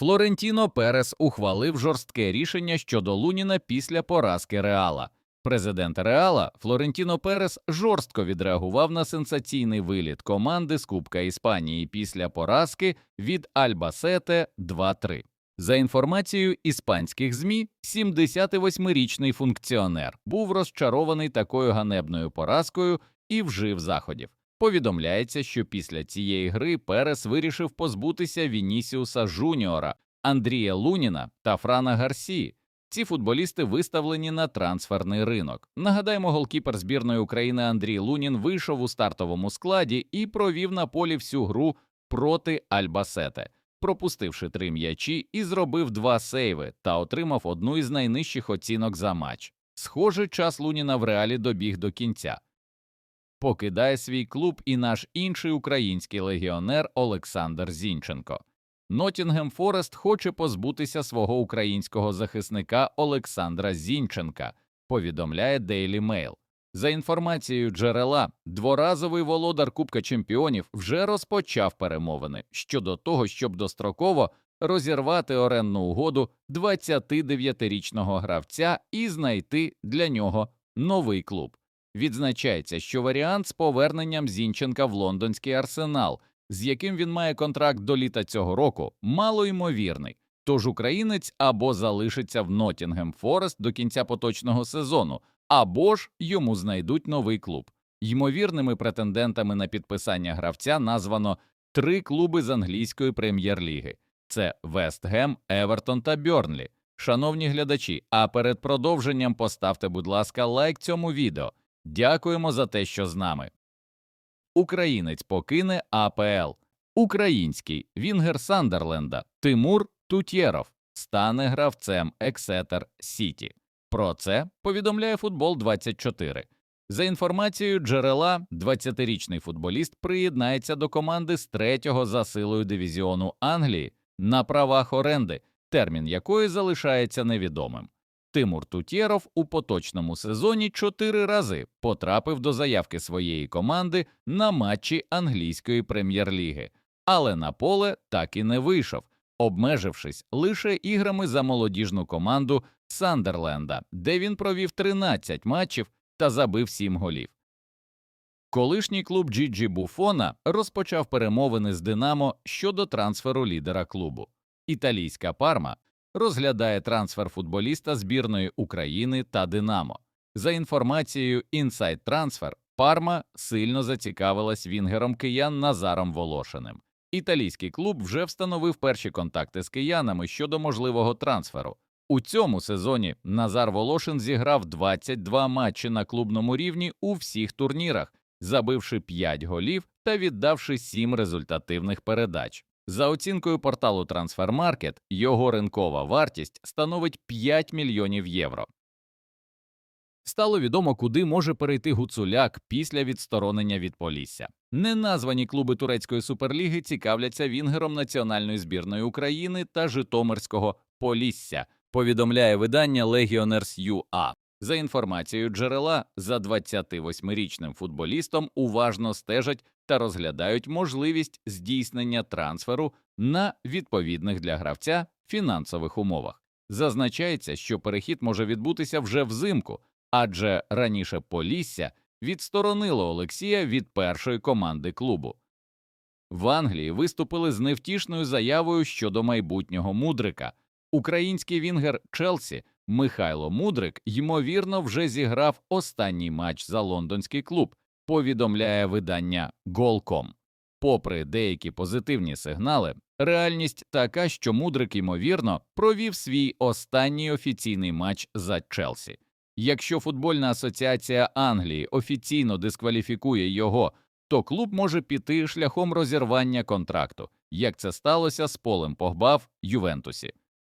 Флорентіно Перес ухвалив жорстке рішення щодо Луніна після поразки Реала. Президент Реала Флорентіно Перес жорстко відреагував на сенсаційний виліт команди з Кубка Іспанії після поразки від Альбасете 2-3. За інформацією іспанських ЗМІ, 78-річний функціонер був розчарований такою ганебною поразкою і вжив заходів. Повідомляється, що після цієї гри Перес вирішив позбутися Вінісіуса Жуніора, Андрія Луніна та Франа Гарсі. Ці футболісти виставлені на трансферний ринок. Нагадаємо, голкіпер збірної України Андрій Лунін вийшов у стартовому складі і провів на полі всю гру проти Альбасете, пропустивши три м'ячі і зробив два сейви та отримав одну із найнижчих оцінок за матч. Схоже, час Луніна в реалі добіг до кінця. Покидає свій клуб і наш інший український легіонер Олександр Зінченко. Нотінгем Форест хоче позбутися свого українського захисника Олександра Зінченка, повідомляє Daily Mail. За інформацією джерела, дворазовий володар Кубка Чемпіонів вже розпочав перемовини щодо того, щоб достроково розірвати оренну угоду 29-річного гравця і знайти для нього новий клуб. Відзначається, що варіант з поверненням Зінченка в лондонський арсенал, з яким він має контракт до літа цього року, малоймовірний. Тож українець або залишиться в Нотінгем Форест до кінця поточного сезону, або ж йому знайдуть новий клуб. Ймовірними претендентами на підписання гравця названо три клуби з англійської прем'єр-ліги: це Вестгем, Евертон та Бьорнлі. Шановні глядачі, а перед продовженням поставте, будь ласка, лайк цьому відео. Дякуємо за те, що з нами. Українець покине АПЛ. Український Вінгер Сандерленда Тимур Тутєров стане гравцем Ексетер Сіті. Про це повідомляє футбол 24 За інформацією джерела, 20-річний футболіст приєднається до команди з третього за силою дивізіону Англії на правах оренди, термін якої залишається невідомим. Тимур Тутєров у поточному сезоні чотири рази потрапив до заявки своєї команди на матчі англійської прем'єр-ліги, але на поле так і не вийшов, обмежившись лише іграми за молодіжну команду Сандерленда, де він провів 13 матчів та забив 7 голів. Колишній клуб Джіджі Буфона розпочав перемовини з Динамо щодо трансферу лідера клубу. Італійська парма розглядає трансфер футболіста збірної України та Динамо. За інформацією Inside Transfer, Парма сильно зацікавилась вінгером киян Назаром Волошиним. Італійський клуб вже встановив перші контакти з киянами щодо можливого трансферу. У цьому сезоні Назар Волошин зіграв 22 матчі на клубному рівні у всіх турнірах, забивши 5 голів та віддавши 7 результативних передач. За оцінкою порталу Transfermarkt, його ринкова вартість становить 5 мільйонів євро. Стало відомо, куди може перейти Гуцуляк після відсторонення від Полісся. Неназвані клуби турецької суперліги цікавляться вінгером національної збірної України та Житомирського Полісся, повідомляє видання Legioners.ua. За інформацією джерела, за 28-річним футболістом уважно стежать та розглядають можливість здійснення трансферу на відповідних для гравця фінансових умовах. Зазначається, що перехід може відбутися вже взимку, адже раніше Полісся відсторонило Олексія від першої команди клубу. В Англії виступили з невтішною заявою щодо майбутнього мудрика. Український вінгер Челсі Михайло Мудрик ймовірно вже зіграв останній матч за лондонський клуб, повідомляє видання Голком. Попри деякі позитивні сигнали, реальність така, що Мудрик ймовірно провів свій останній офіційний матч за Челсі. Якщо футбольна асоціація Англії офіційно дискваліфікує його, то клуб може піти шляхом розірвання контракту, як це сталося з Полем Погба в Ювентусі.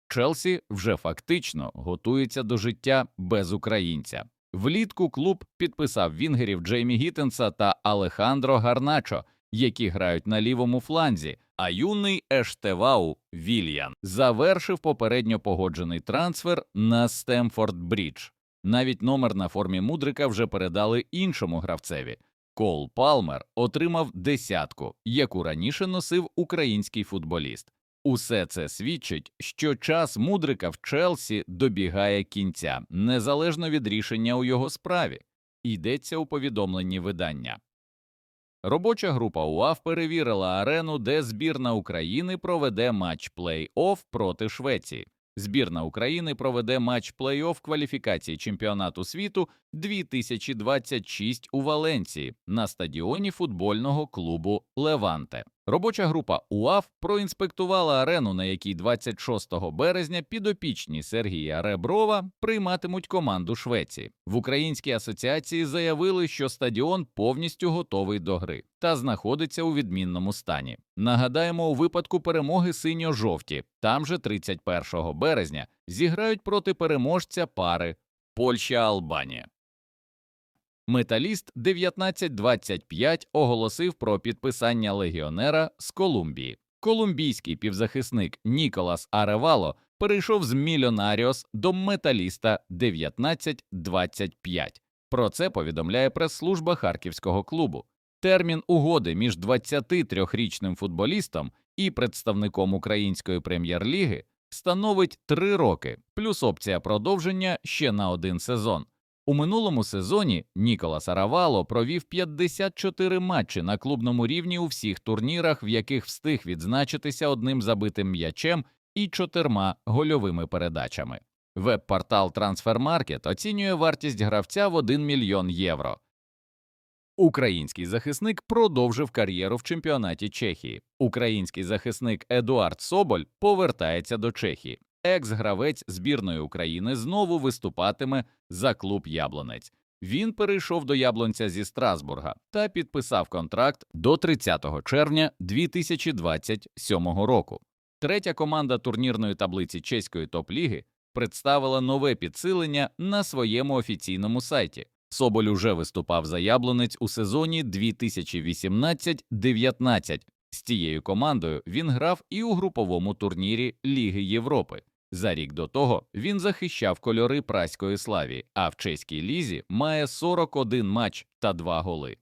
Челсі вже фактично готується до життя без українця. Влітку клуб підписав вінгерів Джеймі Гіттенса та Алехандро Гарначо, які грають на лівому фланзі. А юний Ештевау Вільян завершив попередньо погоджений трансфер на Стемфорд Брідж. Навіть номер на формі мудрика вже передали іншому гравцеві. Кол Палмер отримав десятку, яку раніше носив український футболіст. Усе це свідчить, що час мудрика в Челсі добігає кінця, незалежно від рішення у його справі. Йдеться у повідомленні видання. Робоча група УАФ перевірила арену, де збірна України проведе матч плей-офф проти Швеції. Збірна України проведе матч плей-офф кваліфікації чемпіонату світу 2026 у Валенції на стадіоні футбольного клубу Леванте. Робоча група УАФ проінспектувала арену, на якій 26 березня підопічні Сергія Реброва прийматимуть команду Швеції. В Українській асоціації заявили, що стадіон повністю готовий до гри та знаходиться у відмінному стані. Нагадаємо, у випадку перемоги синьо-жовті, там же 31 березня зіграють проти переможця пари Польща-Албанія. Металіст 1925 оголосив про підписання легіонера з Колумбії. Колумбійський півзахисник Ніколас Аревало перейшов з Мільйонаріос до металіста 1925. Про це повідомляє прес-служба харківського клубу. Термін угоди між 23-річним футболістом і представником української прем'єр-ліги становить 3 роки, плюс опція продовження ще на один сезон. У минулому сезоні Ніколас Аравало провів 54 матчі на клубному рівні у всіх турнірах, в яких встиг відзначитися одним забитим м'ячем і чотирма гольовими передачами. Веб-портал Transfermarkt оцінює вартість гравця в 1 мільйон євро. Український захисник продовжив кар'єру в чемпіонаті Чехії. Український захисник Едуард Соболь повертається до Чехії. Екс-гравець збірної України знову виступатиме за клуб Яблонець. Він перейшов до Яблонця зі Страсбурга та підписав контракт до 30 червня 2027 року. Третя команда турнірної таблиці чеської топ-ліги представила нове підсилення на своєму офіційному сайті. Соболь уже виступав за Яблонець у сезоні 2018-19. З цією командою він грав і у груповому турнірі Ліги Європи. За рік до того він захищав кольори праської славі, а в чеській лізі має 41 матч та 2 голи.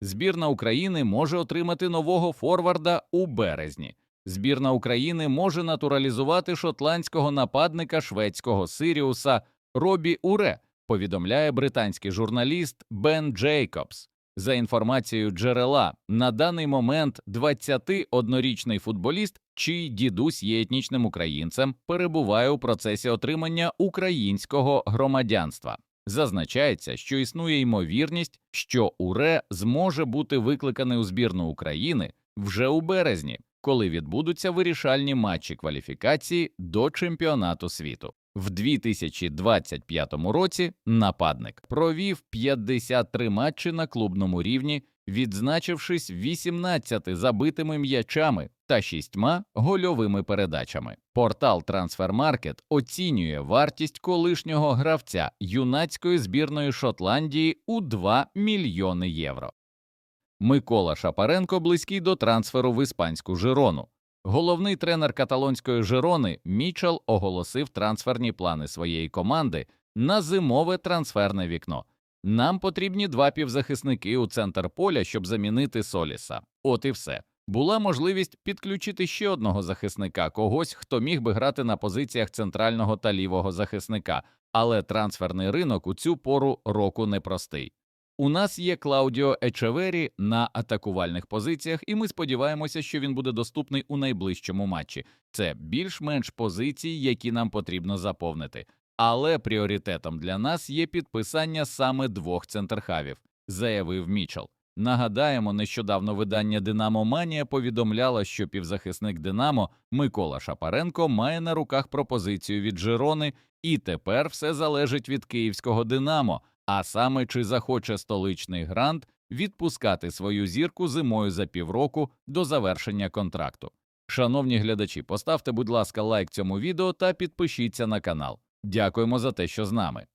Збірна України може отримати нового форварда у березні. Збірна України може натуралізувати шотландського нападника шведського Сиріуса Робі Уре, повідомляє британський журналіст Бен Джейкобс. За інформацією джерела, на даний момент 21-річний футболіст, чий дідусь є етнічним українцем, перебуває у процесі отримання українського громадянства. Зазначається, що існує ймовірність, що УРЕ зможе бути викликаний у збірну України вже у березні, коли відбудуться вирішальні матчі кваліфікації до чемпіонату світу. В 2025 році нападник провів 53 матчі на клубному рівні, відзначившись 18 забитими м'ячами та 6 гольовими передачами. Портал Transfermarkt оцінює вартість колишнього гравця юнацької збірної Шотландії у 2 мільйони євро. Микола Шапаренко близький до трансферу в іспанську Жирону. Головний тренер каталонської Жирони Мічел оголосив трансферні плани своєї команди на зимове трансферне вікно. Нам потрібні два півзахисники у центр поля, щоб замінити Соліса. От і все. Була можливість підключити ще одного захисника, когось, хто міг би грати на позиціях центрального та лівого захисника, але трансферний ринок у цю пору року непростий. У нас є Клаудіо Ечевері на атакувальних позиціях, і ми сподіваємося, що він буде доступний у найближчому матчі. Це більш-менш позиції, які нам потрібно заповнити. Але пріоритетом для нас є підписання саме двох центрхавів, заявив Мічел. Нагадаємо, нещодавно видання Динамо Манія повідомляло, що півзахисник Динамо Микола Шапаренко має на руках пропозицію від Жирони, і тепер все залежить від київського Динамо. А саме чи захоче столичний грант відпускати свою зірку зимою за півроку до завершення контракту. Шановні глядачі, поставте, будь ласка, лайк цьому відео та підпишіться на канал. Дякуємо за те, що з нами.